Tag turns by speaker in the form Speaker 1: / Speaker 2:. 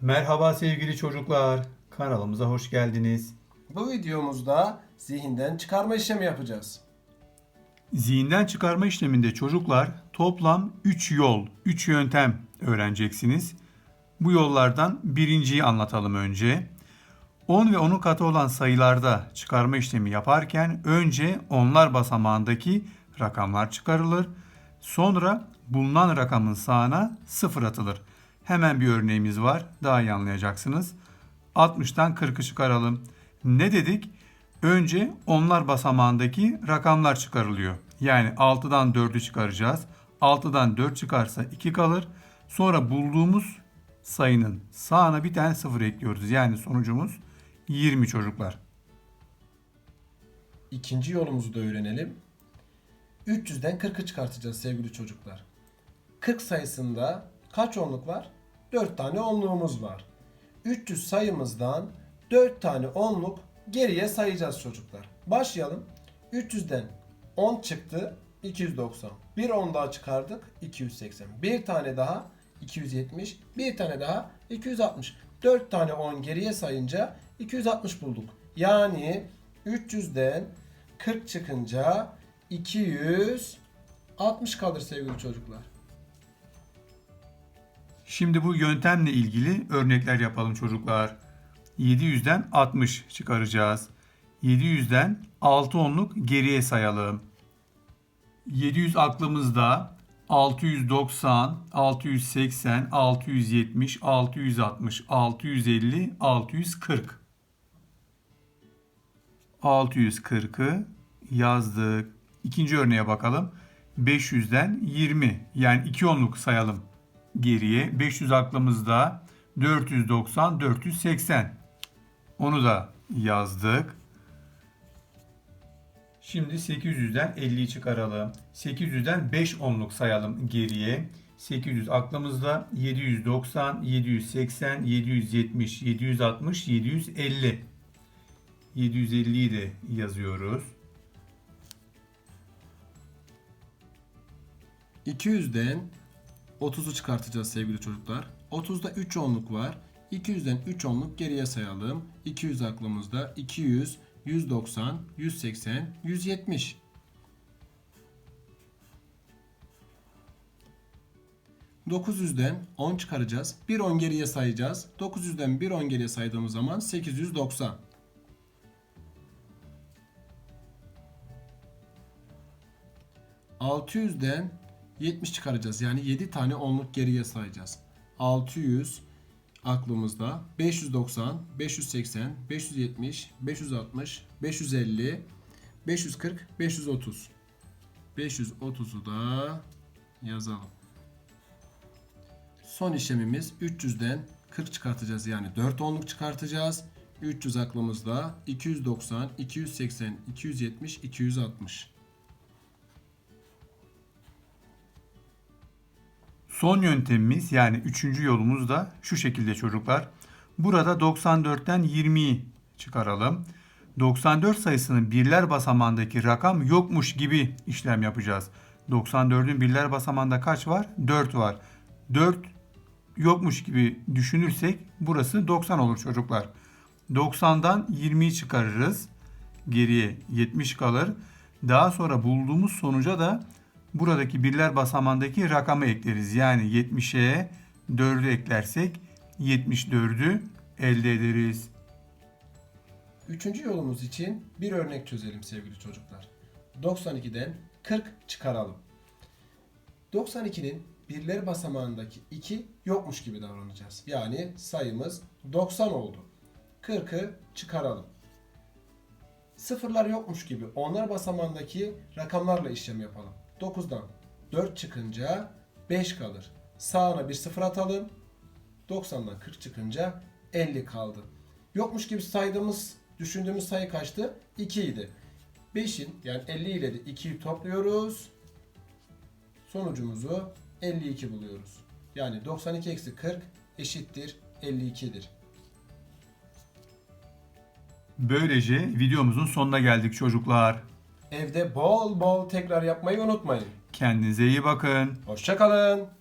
Speaker 1: Merhaba sevgili çocuklar. Kanalımıza hoş geldiniz.
Speaker 2: Bu videomuzda zihinden çıkarma işlemi yapacağız.
Speaker 1: Zihinden çıkarma işleminde çocuklar toplam 3 yol, 3 yöntem öğreneceksiniz. Bu yollardan birinciyi anlatalım önce. 10 ve onun katı olan sayılarda çıkarma işlemi yaparken önce onlar basamağındaki rakamlar çıkarılır. Sonra bulunan rakamın sağına 0 atılır. Hemen bir örneğimiz var. Daha iyi anlayacaksınız. 60'tan 40'ı çıkaralım. Ne dedik? Önce onlar basamağındaki rakamlar çıkarılıyor. Yani 6'dan 4'ü çıkaracağız. 6'dan 4 çıkarsa 2 kalır. Sonra bulduğumuz sayının sağına bir tane 0 ekliyoruz. Yani sonucumuz 20 çocuklar.
Speaker 2: İkinci yolumuzu da öğrenelim. 300'den 40'ı çıkartacağız sevgili çocuklar. 40 sayısında kaç onluk var? 4 tane onluğumuz var. 300 sayımızdan 4 tane onluk geriye sayacağız çocuklar. Başlayalım. 300'den 10 çıktı 290. Bir 10 daha çıkardık 280. Bir tane daha 270. Bir tane daha 260. 4 tane 10 geriye sayınca 260 bulduk. Yani 300'den 40 çıkınca 260 kalır sevgili çocuklar.
Speaker 1: Şimdi bu yöntemle ilgili örnekler yapalım çocuklar. 700'den 60 çıkaracağız. 700'den 6 onluk geriye sayalım. 700 aklımızda 690, 680, 670, 660, 650, 640. 640'ı yazdık. İkinci örneğe bakalım. 500'den 20 yani 2 onluk sayalım geriye. 500 aklımızda 490, 480. Onu da yazdık. Şimdi 800'den 50'yi çıkaralım. 800'den 5 onluk sayalım geriye. 800 aklımızda 790, 780, 770, 760, 750. 750'yi de yazıyoruz.
Speaker 2: 200'den 30'u çıkartacağız sevgili çocuklar. 30'da 3 onluk var. 200'den 3 onluk geriye sayalım. 200 aklımızda 200, 190, 180, 170. ...900'den 10 çıkaracağız. Bir 10 geriye sayacağız. 900'den bir 10 geriye saydığımız zaman 890. ...600'den 70 çıkaracağız. Yani 7 tane onluk geriye sayacağız. 600 aklımızda 590, 580, 570, 560, 550, 540, 530. 530'u da yazalım. Son işlemimiz 300'den 40 çıkartacağız. Yani 4 onluk çıkartacağız. 300 aklımızda 290, 280, 270, 260.
Speaker 1: Son yöntemimiz yani üçüncü yolumuz da şu şekilde çocuklar. Burada 94'ten 20'yi çıkaralım. 94 sayısının birler basamağındaki rakam yokmuş gibi işlem yapacağız. 94'ün birler basamağında kaç var? 4 var. 4 yokmuş gibi düşünürsek burası 90 olur çocuklar. 90'dan 20'yi çıkarırız. Geriye 70 kalır. Daha sonra bulduğumuz sonuca da buradaki birler basamağındaki rakamı ekleriz. Yani 70'e 4'ü eklersek 74'ü elde ederiz.
Speaker 2: Üçüncü yolumuz için bir örnek çözelim sevgili çocuklar. 92'den 40 çıkaralım. 92'nin birler basamağındaki 2 yokmuş gibi davranacağız. Yani sayımız 90 oldu. 40'ı çıkaralım. Sıfırlar yokmuş gibi onlar basamağındaki rakamlarla işlem yapalım. 9'dan 4 çıkınca 5 kalır. Sağına bir sıfır atalım. 90'dan 40 çıkınca 50 kaldı. Yokmuş gibi saydığımız, düşündüğümüz sayı kaçtı? 2 idi. 5'in yani 50 ile de 2'yi topluyoruz. Sonucumuzu 52 buluyoruz. Yani 92 eksi 40 eşittir 52'dir.
Speaker 1: Böylece videomuzun sonuna geldik çocuklar.
Speaker 2: Evde bol bol tekrar yapmayı unutmayın.
Speaker 1: Kendinize iyi bakın.
Speaker 2: Hoşçakalın.